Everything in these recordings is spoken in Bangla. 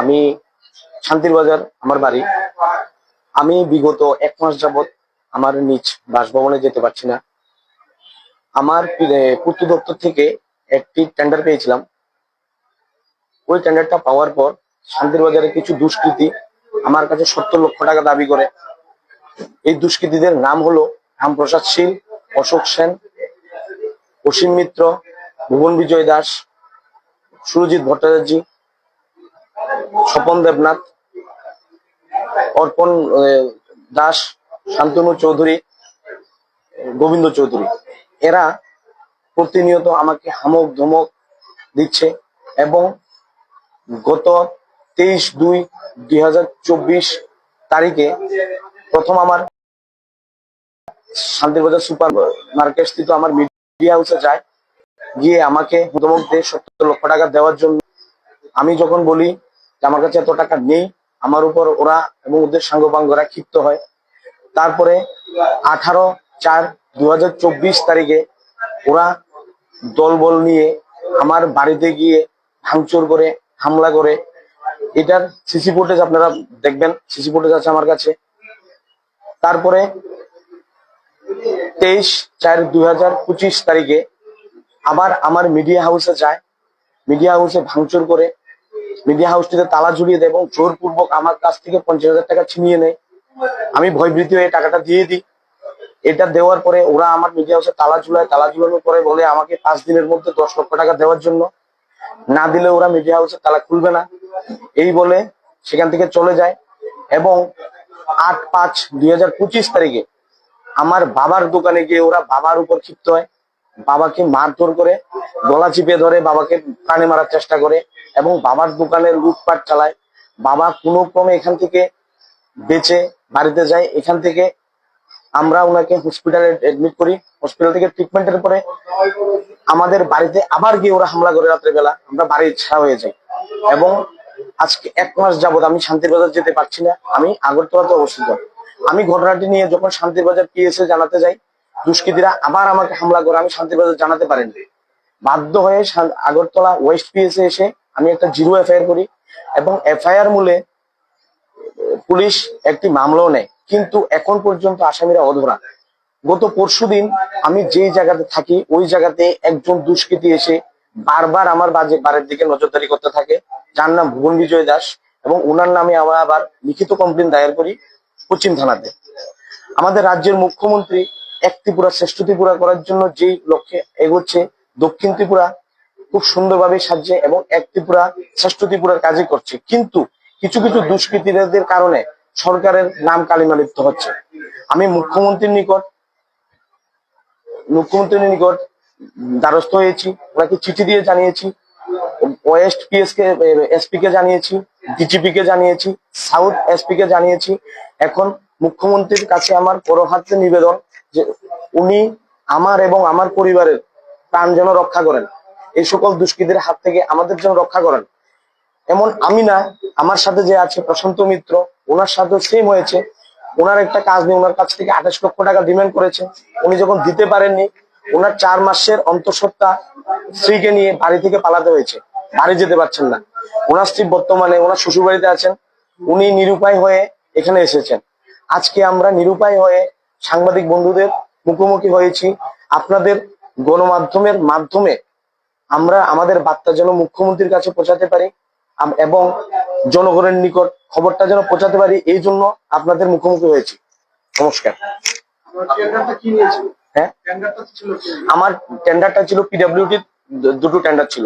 আমি শান্তির বাজার, আমার বাড়ি। আমি বিগত এক মাস যাবৎ আমার নিজ বাসভবনে যেতে পারছি না। আমার পূর্ত দপ্তর থেকে একটি টেন্ডার পেয়েছিলাম। ওই টেন্ডারটা পাওয়ার পর শান্তির বাজারে কিছু দুষ্কৃতী আমার কাছে সত্তর লক্ষ টাকা দাবি করে। এই দুষ্কৃতীদের নাম হলো রামপ্রসাদ শীল, অশোক সেন, অসীম মিত্র, ভুবন বিজয় দাস, সুরজিৎ ভট্টাচার্য স্বপন দেবনাথ, অর্পণ দাস, শান্তনু চৌধুরী, গোবিন্দ চৌধুরী। এরা প্রতিনিয়ত আমাকে হামক ধমক দিচ্ছে এবং গত তেইশ দুই দুই তারিখে প্রথম আমার শান্তিবাজার সুপার মার্কেট স্থিত আমার মিডিয়া হাউসে যায়। গিয়ে আমাকে ধমক দিয়ে সত্তর লক্ষ টাকা দেওয়ার জন্য আমি যখন বলি আমার কাছে এত টাকা নেই, আমার উপর ওরা এবং ওদের সাঙ্গপাঙ্গরা ক্ষিপ্ত হয়। তারপরে আঠারো চার দু তারিখে ওরা দলবল নিয়ে আমার বাড়িতে গিয়ে ভাঙচুর করে, হামলা করে। এটার সিসি ফুটেজ আপনারা দেখবেন, সিসি ফুটেজ আছে আমার কাছে। তারপরে তেইশ চার দুই তারিখে আবার আমার মিডিয়া হাউসে যায়। মিডিয়া হাউসে ভাঙচুর করে মিডিয়া হাউসটিতে তালা ঝুলিয়ে দেয় এবং জোরপূর্বক আমার কাছ থেকে পঞ্চাশ হাজার টাকা ছিনিয়ে নেয়। আমি ভয়ভীতি হয়ে টাকাটা দিয়ে দিই। এটা দেওয়ার পরে ওরা আমার মিডিয়া হাউসে তালা ঝুলায়। তালা ঝুলানোর পরে বলে আমাকে পাঁচ দিনের মধ্যে দশ লক্ষ টাকা দেওয়ার জন্য। না দিলে ওরা মিডিয়া হাউসে তালা খুলবে না। এই বলে সেখান থেকে চলে যায় এবং আট পাঁচ দুই তারিখে আমার বাবার দোকানে গিয়ে ওরা বাবার উপর ক্ষিপ্ত হয়। বাবাকে মারধর করে, গলা চিপে ধরে বাবাকে প্রাণে মারার চেষ্টা করে এবং বাবার দোকানে লুটপাট চালায়। বাবা কোনো ক্রমে এখান থেকে বেঁচে বাড়িতে যায়। এখান থেকে আমরা ওনাকে হসপিটালে এডমিট করি। হসপিটাল থেকে ট্রিটমেন্টের পরে আমাদের বাড়িতে আবার গিয়ে ওরা হামলা করে রাত্রে বেলা আমরা বাড়ি ছাড়া হয়ে যাই। এবং আজকে এক মাস যাবত আমি শান্তির বাজার যেতে পারছি না। আমি আগরতলাতে অবস্থিত। আমি ঘটনাটি নিয়ে যখন শান্তির বাজার পিএসএ জানাতে যাই দুষ্কৃতীরা আবার আমাকে হামলা করে, আমি শান্তির বাজার জানাতে পারিনি। বাধ্য হয়ে আগরতলা ওয়েস্ট পিএসএ এসে আমি একটা জিরো এফআইআর করি এবং এফআইআর মূলে পুলিশ একটি মামলাও নেয়। কিন্তু এখন পর্যন্ত আসামিরা অধরা। গত পরশুদিন আমি যেই জায়গাতে থাকি, ওই জায়গাতে একজন দুষ্কৃতী এসে বারবার আমার বাজে বাড়ির দিকে নজরদারি করতে থাকে। যার নাম ভুবন বিজয় দাস এবং ওনার নামে আমরা আবার লিখিত কমপ্লেন দায়ের করি পশ্চিম থানাতে। আমাদের রাজ্যের মুখ্যমন্ত্রী এক ত্রিপুরা শ্রেষ্ঠ ত্রিপুরা করার জন্য যেই লক্ষ্যে এগোচ্ছে, দক্ষিণ ত্রিপুরা খুব সুন্দরভাবে সাজছে এবং এক ত্রিপুরা, শ্রেষ্ঠ ত্রিপুরার কাজই করছে। কিন্তু কিছু কিছু দুষ্কৃতীদের কারণে সরকারের নাম কালিমালিপ্ত হচ্ছে। আমি মুখ্যমন্ত্রীর নিকট মুখ্যমন্ত্রীর নিকট দ্বারস্থ হয়েছি, ওনাকে চিঠি দিয়ে জানিয়েছি, ওয়েস্ট পিএস কে এসপি কে জানিয়েছি ডিজিপি কে জানিয়েছি, সাউথ এসপি কে জানিয়েছি। এখন মুখ্যমন্ত্রীর কাছে আমার করহাতে নিবেদন যে উনি আমার এবং আমার পরিবারের প্রাণ যেন রক্ষা করেন। এই সকল দুষ্কৃতীর হাত থেকে আমাদের যেন রক্ষা করেন। এমন আমি না আমার সাথে যে আছে, প্রশান্ত মিত্র, ওনার সাথে সেম হয়েছে। ওনার একটা কাজ নিয়ে ওনার কাছ থেকে আঠাশ লক্ষ টাকা ডিমান্ড করেছে। উনি যখন দিতে পারেননি, ওনার চার মাসের অন্তঃসত্ত্বা স্ত্রীকে নিয়ে বাড়ি থেকে পালাতে হয়েছে। বাড়ি যেতে পারছেন না। ওনার স্ত্রী বর্তমানে, ওনার শ্বশুর বাড়িতে আছেন। উনি নিরুপায় হয়ে এখানে এসেছেন। আজকে আমরা নিরুপায় হয়ে সাংবাদিক বন্ধুদের মুখোমুখি হয়েছি। আপনাদের গণমাধ্যমের মাধ্যমে আমরা আমাদের বার্তা যেন মুখ্যমন্ত্রীর কাছে পৌঁছাতে পারি এবং জনগণের নিকট খবরটা যেন পৌঁছাতে পারি, এই জন্য আপনাদের মুখোমুখি হয়েছি। নমস্কার। হ্যাঁ? আমার টেন্ডারটা ছিল পিডাব্লিউডি দুটো টেন্ডার ছিল।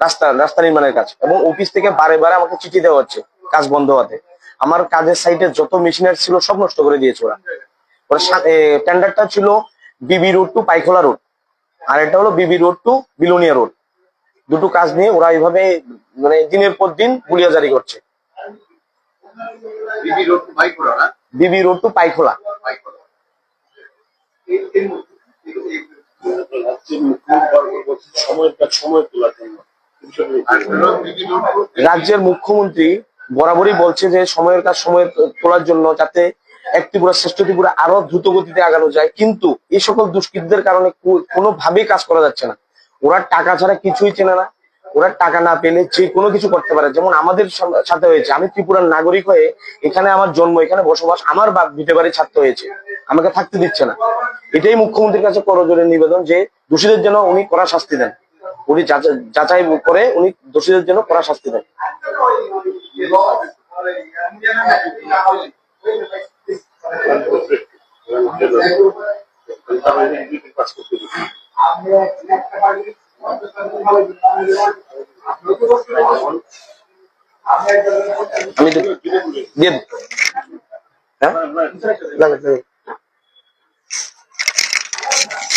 রাস্তা রাস্তা নির্মাণের কাজ এবং অফিস থেকে বারে বারে আমাকে চিঠি দেওয়া হচ্ছে, কাজ বন্ধ হওয়াতে। আমার কাজের সাইডে যত মেশিনারি ছিল সব নষ্ট করে দিয়েছে ওরা। ওরা টেন্ডারটা ছিল BB road to Paikhola road আর এটা হলো বিবি রোড টু বিলোনিয়া রোড দুটো কাজ নিয়ে ওরা এইভাবে মানে দিনের পর দিন গুলিয়া জারি করছে বিবি রোড বাইক করা না? বিবি রোড টু পাইখোলা। রাজ্যের মুখ্যমন্ত্রী বরাবরই বলছে যে সময়ের কাজ সময়ের তোলার জন্য যাতে এক ত্রিপুরা শ্রেষ্ঠ ত্রিপুরা আরও দ্রুত গতিতে আগানো যায়। কিন্তু এই সকল দুষ্কৃতদের কারণে কোনোভাবেই কাজ করা যাচ্ছে না। ওরা টাকা ছাড়া কিছুই চেনে না। ওরা টাকা না পেলে যে কোনো কিছু করতে পারে। যেমন আমাদের সাথে হয়েছে। আমি ত্রিপুরার নাগরিক হয়ে এখানে আমার জন্ম, এখানে বসবাস, আমার ভিটে বাড়ি ছাত্র হয়েছে। আমাকে থাকতে দিচ্ছে না। এটাই মুখ্যমন্ত্রীর কাছে করজোরে নিবেদন যে দোষীদের জন্য উনি কড়া শাস্তি দেন। উনি যাচা- যাচাই করে উনি দোষীদের জন্য কড়া শাস্তি দেন। আমি দিয়ে হ্যাঁ।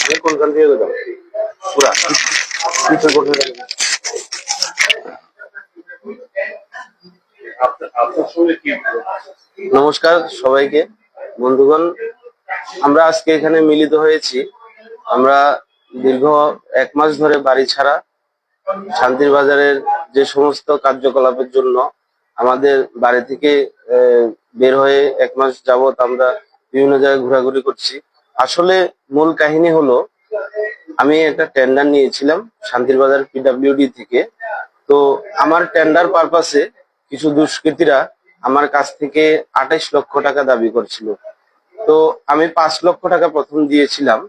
আমি কোনখান দিয়ে পুরা লাগে। আপনার সঙ্গে কি নমস্কার সবাইকে। বন্ধুগণ, আমরা আজকে এখানে মিলিত হয়েছি। আমরা দীর্ঘ এক মাস ধরে বাড়ি ছাড়া শান্তির বাজারের যে সমস্ত কার্যকলাপের জন্য আমাদের বাড়ি থেকে বের হয়ে এক মাস যাবত আমরা বিভিন্ন জায়গায় ঘোরাঘুরি করছি। আসলে মূল কাহিনী হলো, আমি একটা টেন্ডার নিয়েছিলাম শান্তির বাজার পিডাব্লিউডি থেকে। তো আমার টেন্ডার পারপাসে কিছু দুষ্কৃতীরা আমার কাছ থেকে আঠাইশ লক্ষ টাকা দাবি করছিল। তো আমি পাঁচ লক্ষ টাকা প্রথম দিয়েছিলাম।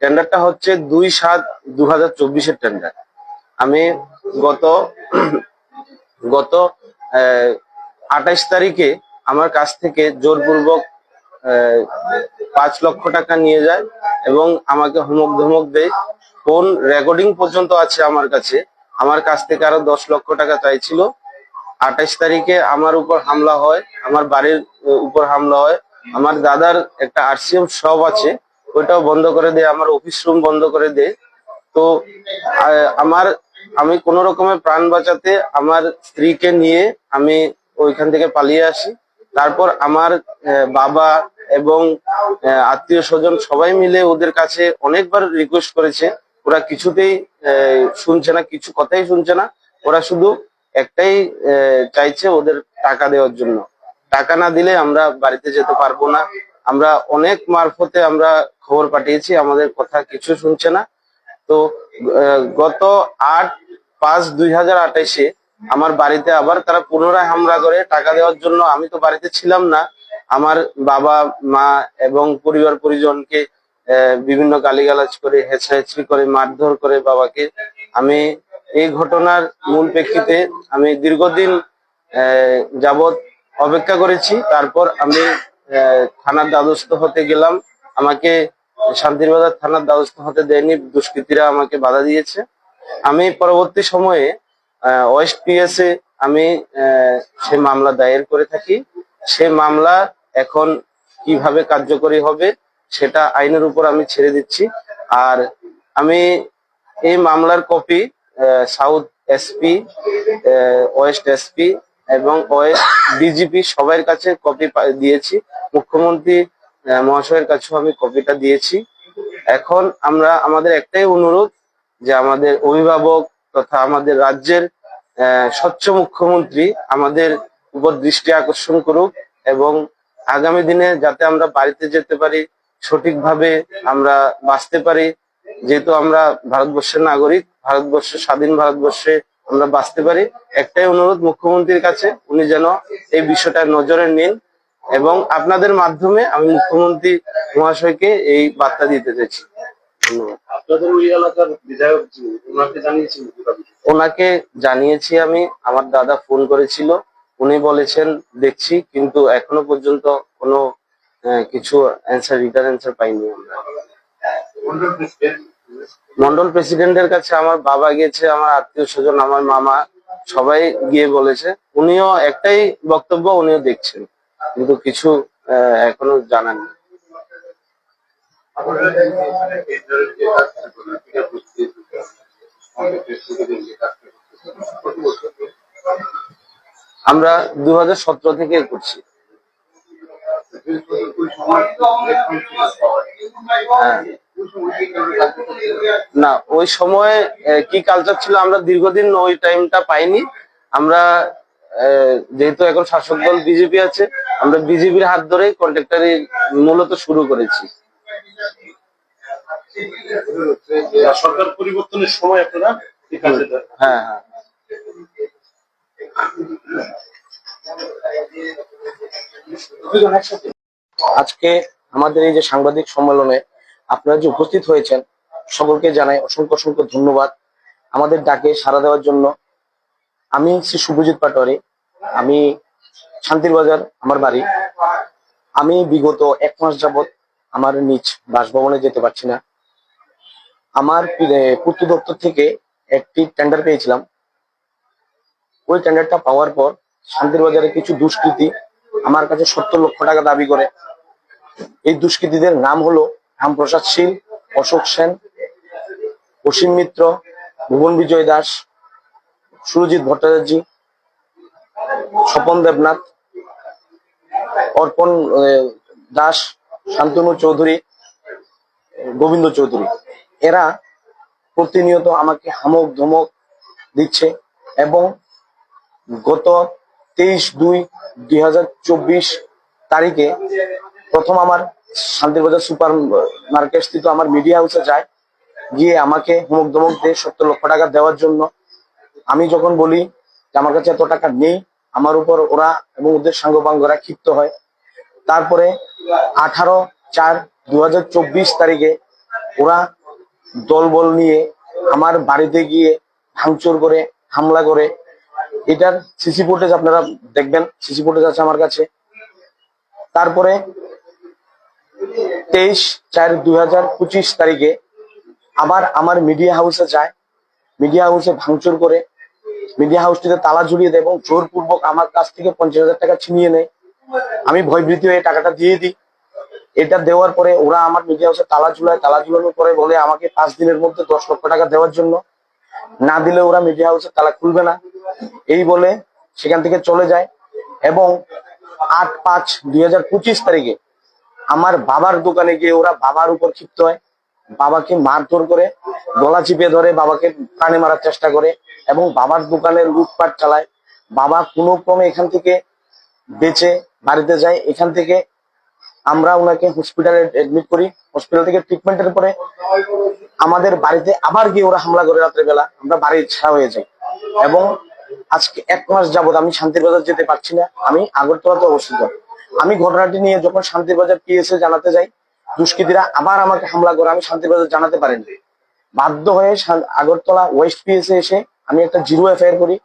টেন্ডারটা হচ্ছে দুই সাত দু হাজার চব্বিশের টেন্ডার আমি গত গত আঠাইশ তারিখে আমার কাছ থেকে জোরপূর্বক পাঁচ লক্ষ টাকা নিয়ে যায় এবং আমাকে হুমক ধমক দেয়। ফোন রেকর্ডিং পর্যন্ত আছে আমার কাছে, আমার কাছ থেকে আরও দশ লক্ষ টাকা চাইছিল। আঠাইশ তারিখে আমার উপর হামলা হয়, আমার বাড়ির উপর হামলা হয়। আমার দাদার একটা আরসিএম শপ আছে, ওইটাও বন্ধ করে দেয়, আমার অফিস রুম বন্ধ করে দেয়। তো আমার, আমি কোন রকমের প্রাণ বাঁচাতে আমার স্ত্রীকে নিয়ে আমি ওইখান থেকে পালিয়ে আসি। তারপর আমার বাবা এবং আত্মীয় স্বজন সবাই মিলে ওদের কাছে অনেকবার রিকোয়েস্ট করেছে। ওরা কিছুতেই শুনছে না, কিছু কথাই শুনছে না। ওরা শুধু একটাই চাইছে ওদের টাকা দেওয়ার জন্য। টাকা না দিলে আমরা বাড়িতে যেতে পারব না। আমরা অনেক মারফতে আমরা খবর পাঠিয়েছি, আমাদের কথা কিছু শুনছে না। তো গত আট পাঁচ দুই হাজার আঠাইশে আমার বাড়িতে আবার তারা পুনরায় হামলা করে টাকা দেওয়ার জন্য। আমি তো বাড়িতে ছিলাম না। আমার বাবা, মা এবং পরিবার পরিজনকে বিভিন্ন গালিগালাজ করে, হেঁচড়াহেঁচড়ি করে, মারধর করে বাবাকে আমি এই ঘটনার মূল প্রেক্ষিতে আমি দীর্ঘদিন যাবৎ অপেক্ষা করেছি। তারপর আমি থানার দ্বাদস্থ হতে গেলাম। আমাকে শান্তিরবাজার থানার দ্বাদস্থ হতে দেয়নি। দুষ্কৃতীরা আমাকে বাধা দিয়েছে। আমি পরবর্তী সময়ে ওয়েস্ট পিএসএ আমি সে মামলা দায়ের করে থাকি। সে মামলা এখন কীভাবে কার্যকরী হবে সেটা আইনের উপর আমি ছেড়ে দিচ্ছি। আর আমি এই মামলার copy south SP west SP এবং ওয়েস্ট ডিজিপি সবার কাছে কপি দিয়েছি। মুখ্যমন্ত্রী মহাশয়ের কাছেও আমি কপিটা দিয়েছি। এখন আমরা, আমাদের একটাই অনুরোধ যে আমাদের অভিভাবক তথা আমাদের রাজ্যের স্বচ্ছ মুখ্যমন্ত্রী আমাদের উপর দৃষ্টি আকর্ষণ করুক এবং আগামী দিনে যাতে আমরা বাড়িতে যেতে পারি, সঠিকভাবে আমরা বাঁচতে পারি যেহেতু আমরা ভারতবর্ষের নাগরিক ভারতবর্ষের স্বাধীন ভারতবর্ষে আমরা বাঁচতে পারি একটাই অনুরোধ মুখ্যমন্ত্রীর কাছে উনি যেন এই বিষয়টা নজরে নিন এবং আপনাদের মাধ্যমে আমি মুখ্যমন্ত্রী মহাশয়কে এই বার্তা দিতে চাইছি। ওনাকে জানিয়েছি আমি আমার দাদা ফোন করেছিল উনি বলেছেন দেখছি কিন্তু এখনও পর্যন্ত কোনো কিছু অ্যান্সার রিটার্ন অ্যান্সার পাইনি আমরা। মন্ডল প্রেসিডেন্ট, মন্ডল প্রেসিডেন্টের কাছে আমার বাবা গিয়েছে আমার আত্মীয় স্বজন আমার মামা সবাই গিয়ে বলেছে উনিও একটাই বক্তব্য উনিও দেখছেন কিন্তু কিছু এখনও জানান? আমরা দু হাজার সতেরো থেকে করছি। হ্যাঁ না ওই সময় কি কালচার ছিল আমরা দীর্ঘদিন ওই টাইমটা পাইনি। আমরা যেহেতু এখন শাসক দল বিজেপি আছে আমরা বিজেপির হাত ধরেই কন্ট্রাক্টারি মূলত শুরু করেছি। সরকার পরিবর্তনের সময় আপনারা হ্যাঁ হ্যাঁ। আজকে আমাদের এই যে সাংবাদিক সম্মেলনে আপনারা যে উপস্থিত হয়েছেন, সকলকে জানাই অসংখ্য অসংখ্য ধন্যবাদ। আমাদের ডাকে সাড়া দেওয়ার জন্য আমি শ্রী শুভজিৎ পাটোয়ারি, আমি শান্তির বাজার, আমার বাড়ি। আমি বিগত এক মাস যাবত আমার নিজ বাসভবনে যেতে পারছি না। আমার পূর্ত দপ্তর থেকে একটি টেন্ডার পেয়েছিলাম। ওই টেন্ডারটা পাওয়ার পর শান্তির বাজারে কিছু দুষ্কৃতী আমার কাছে সত্তর লক্ষ টাকা দাবি করে। এই দুষ্কৃতীদের নাম হলো রামপ্রসাদ শীল, অশোক সেন, অসীম মিত্র, ভুবন বিজয় দাস, সুরজিৎ ভট্টাচার্য, স্বপন দেবনাথ, অর্পণ দাস, শান্তনু চৌধুরী, গোবিন্দ চৌধুরী। এরা প্রতিনিয়ত আমাকে হামক ধমক দিচ্ছে এবং গত তেইশ দুই দুই তারিখে প্রথম আমার শান্তিবাজার সুপার মার্কেট স্থিত আমার মিডিয়া হাউসে যায়, গিয়ে আমাকে হুমক ধমক দিয়ে সত্তর লক্ষ টাকা দেওয়ার জন্য। আমি যখন বলি যে আমার কাছে এত টাকা নেই, আমার উপর ওরা এবং ওদের সাঙ্গপাঙ্গরা ক্ষিপ্ত হয়। তারপরে আঠারো চার দু তারিখে ওরা দলবল নিয়ে আমার বাড়িতে গিয়ে ভাঙচুর করে, হামলা করে। এটার সিসি ফুটেজ আপনারা দেখবেন সিসি ফুটেজ আছে আমার কাছে। তারপরে তেইশ চার দুই হাজার পঁচিশ তারিখে আবার আমার মিডিয়া হাউসে যায়। মিডিয়া হাউসে ভাঙচুর করে। মিডিয়া হাউসটিতে তালা ঝুলিয়ে দেয় এবং জোরপূর্বক আমার কাছ থেকে পঞ্চাশ হাজার টাকা ছিনিয়ে নেয়। আমি ভয়ভীতি হয়ে টাকাটা দিয়ে দিই। এটা দেওয়ার পরে ওরা আমার মিডিয়া হাউসে তালা ঝুলায়, তালা ঝুলানোর পরে বলে আমাকে পাঁচ দিনের মধ্যে দশ লক্ষ টাকা দেওয়ার জন্য। না দিলে ওরা মিডিয়া হাউসে তালা খুলবে না। এই বলে সেখান থেকে চলে যায়। এবং আট পাঁচ দুই তারিখে আমার বাবার দোকানে গিয়ে ওরা বাবার উপর ক্ষিপ্ত হয়। বাবাকে মারধর করে, গলা চিপে ধরে বাবাকে প্রাণে মারার চেষ্টা করে এবং বাবার দোকানের লুটপাট চালায়। বাবা কোনো ক্রমে এখান থেকে বেঁচে বাড়িতে যায়। এখান থেকে আমরা ওনাকে হসপিটালে এডমিট করি। হসপিটাল থেকে ট্রিটমেন্টের পরে আমাদের বাড়িতে আবার গিয়ে ওরা হামলা করে রাত্রে বেলা আমরা বাড়ি ছাড়া হয়ে যাই। এবং আজকে এক মাস যাবত আমি শান্তির বাজার যেতে পারছি না। আমি আগরতলাতে অবস্থিত। আমি ঘটনাটি নিয়ে যখন শান্তির বাজার পিএসএ জানাতে যাই, দুষ্কৃতীরা আবার আমাকে হামলা করে, আমি শান্তির বাজার জানাতে পারিনি বাধ্য হয়ে আগরতলা ওয়েস্ট পিএসএ এসে আমি একটা জিরো এফআইআর করি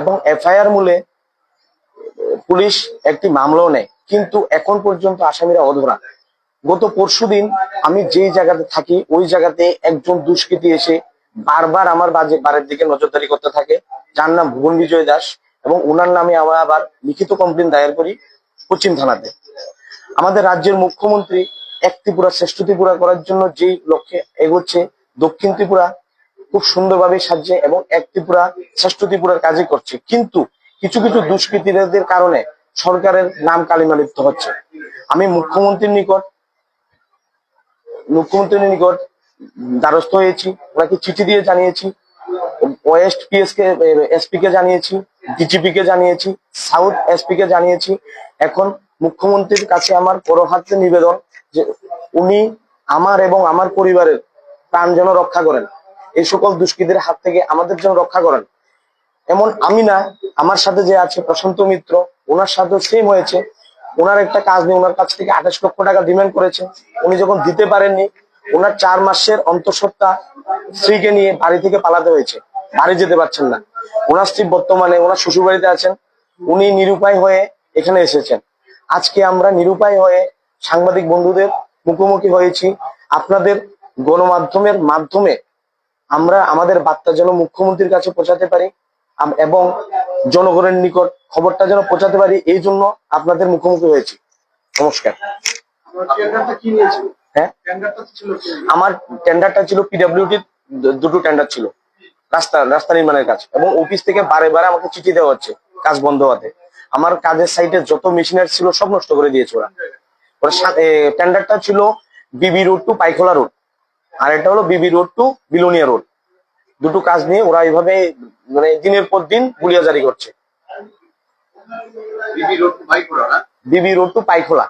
এবং এফআইআর মূলে পুলিশ একটি মামলাও নেয়। কিন্তু এখন পর্যন্ত আসামিরা অধরা। গত পরশুদিন আমি যেই জায়গাতে থাকি, ওই জায়গাতে একজন দুষ্কৃতী এসে বারবার আমার বাজে, বাড়ির দিকে নজরদারি করতে থাকে। যার নাম ভুবন বিজয় দাস এবং ওনার নামে আমরা আবার লিখিত কমপ্লেন দায়ের করি। পশ্চিম থানাতে। আমাদের রাজ্যের মুখ্যমন্ত্রী এক ত্রিপুরা, শ্রেষ্ঠ ত্রিপুরা করার জন্য যেই লক্ষ্যে এগোচ্ছে, দক্ষিণ ত্রিপুরা খুব সুন্দরভাবে সাজছে এবং এক ত্রিপুরা, শ্রেষ্ঠ ত্রিপুরার কাজই করছে। কিন্তু কিছু কিছু দুষ্কৃতীদের কারণে সরকারের নাম কালিমালিপ্ত হচ্ছে। আমি মুখ্যমন্ত্রীর নিকট মুখ্যমন্ত্রীর নিকট দ্বারস্থ হয়েছি, ওনাকে চিঠি দিয়ে জানিয়েছি, ওয়েস্ট পিএস কে এসপি কে জানিয়েছি ডিজিপি কে জানিয়েছি, সাউথ এসপি কে জানিয়েছি এখন মুখ্যমন্ত্রীর কাছে আমার করহাতে নিবেদন যে উনি আমার এবং আমার পরিবারের প্রাণ যেন রক্ষা করেন। এই সকল দুষ্কৃতীর হাত থেকে আমাদের যেন রক্ষা করেন। এমন আমি না, আমার সাথে যে আছে প্রশান্ত মিত্র, ওনার সাথে সেম হয়েছে। ওনার একটা কাজ নিয়ে ওনার কাছ থেকে আঠাশ লক্ষ টাকা ডিমান্ড করেছে। উনি যখন দিতে পারেননি, ওনার চার মাসের অন্তঃসত্ত্বা স্ত্রীকে নিয়ে বাড়ি থেকে পালাতে হয়েছে। বাড়ি যেতে পারছেন না। ওনার স্ত্রী বর্তমানে, ওনার শ্বশুর বাড়িতে আছেন। উনি নিরুপায় হয়ে এখানে এসেছেন। আজকে আমরা নিরুপায় হয়ে সাংবাদিক বন্ধুদের মুখোমুখি হয়েছি। আপনাদের গণমাধ্যমের মাধ্যমে আমরা আমাদের বার্তা যেন মুখ্যমন্ত্রীর কাছে পৌঁছাতে পারি এবং জনগণের নিকট খবরটা যেন পৌঁছাতে পারি এই জন্য আপনাদের মুখোমুখি হয়েছি। নমস্কার। হ্যাঁ? টেন্ডারটা ছিল কি? আমার টেন্ডারটা ছিল পিডাব্লিউডি দুটো টেন্ডার ছিল। রাস্তা রাস্তা নির্মাণের কাজ। এবং অফিস থেকে বারে বারে আমাকে চিঠি দেওয়া হচ্ছে। কাজ বন্ধ হতে আমার কাজের সাইটে যত মেশিনারি ছিল সব নষ্ট করে দিয়েছে ওরা। ওরা টেন্ডারটা ছিল BB road to Paikhola road আর এটা হলো বিবি রোড টু বিলোনিয়া রোড দুটো কাজ নিয়ে ওরা এইভাবে মানে দিনের পর দিন গুলিয়া জারি করছে। বিবি রোড টু বাইকোড়া না? বিবি রোড টু পাইখোলা।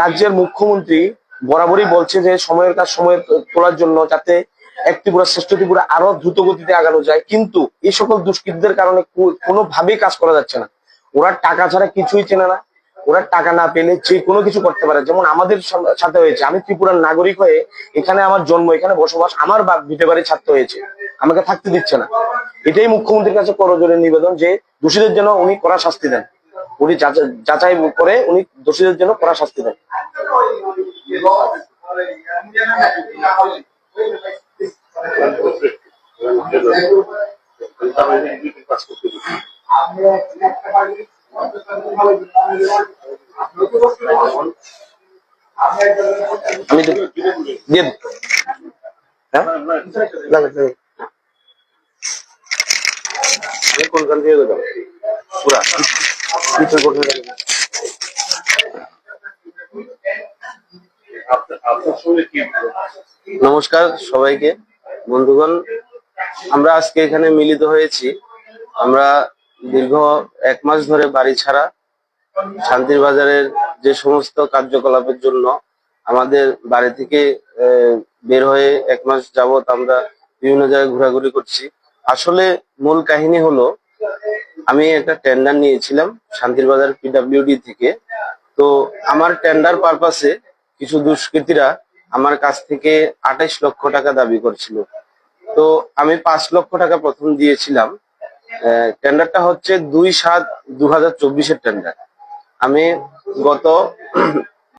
রাজ্যের মুখ্যমন্ত্রী সময়ের বরাবরই বলছে যে সময়ের কাজ সময়ে তোলার জন্য যাতে এক ত্রিপুরা শ্রেষ্ঠ ত্রিপুরা আরও দ্রুত গতিতে আগানো যায়। কিন্তু এই সকল দুষ্কৃতদের কারণে কোনোভাবেই কাজ করা যাচ্ছে না। ওরা টাকা ছাড়া কিছুই চেনে না। ওরা টাকা না পেলে যে কোনো কিছু করতে পারে। যেমন আমাদের সাথে হয়েছে। আমি ত্রিপুরার নাগরিক হয়ে এখানে আমার জন্ম এখানে বসবাস আমার ভিটে বাড়ি ছাড়তে হয়েছে। আমাকে থাকতে দিচ্ছে না। এটাই মুখ্যমন্ত্রীর কাছে করজোরে নিবেদন যে দোষীদের জন্য উনি কড়া শাস্তি দেন। উনি যাচাই- যাচাই করে উনি দোষীদের জন্য কড়া শাস্তি দেন। আমি তো- দিয়ে। হ্যাঁ? কোনখান গেলাম পুরা। কিছু করতে লাগে। আপনার সঙ্গে কি নমস্কার সবাইকে। বন্ধুগণ, আমরা আজকে এখানে মিলিত হয়েছি। আমরা দীর্ঘ এক মাস ধরে বাড়ি ছাড়া শান্তির বাজারের যে সমস্ত কার্যকলাপের জন্য আমাদের বাড়ি থেকে বের হয়ে এক মাস যাবত আমরা বিভিন্ন জায়গায় ঘোরাঘুরি করছি। আসলে মূল কাহিনী হলো, আমি একটা টেন্ডার নিয়েছিলাম শান্তির বাজার পিডাব্লিউডি থেকে। তো আমার টেন্ডার পারপাসে কিছু দুষ্কৃতীরা আমার কাছ থেকে আঠাইশ লক্ষ টাকা দাবি করছিল। তো আমি পাঁচ লক্ষ টাকা প্রথম দিয়েছিলাম। টেন্ডারটা হচ্ছে দুই সাত দু হাজার চব্বিশের টেন্ডার আমি গত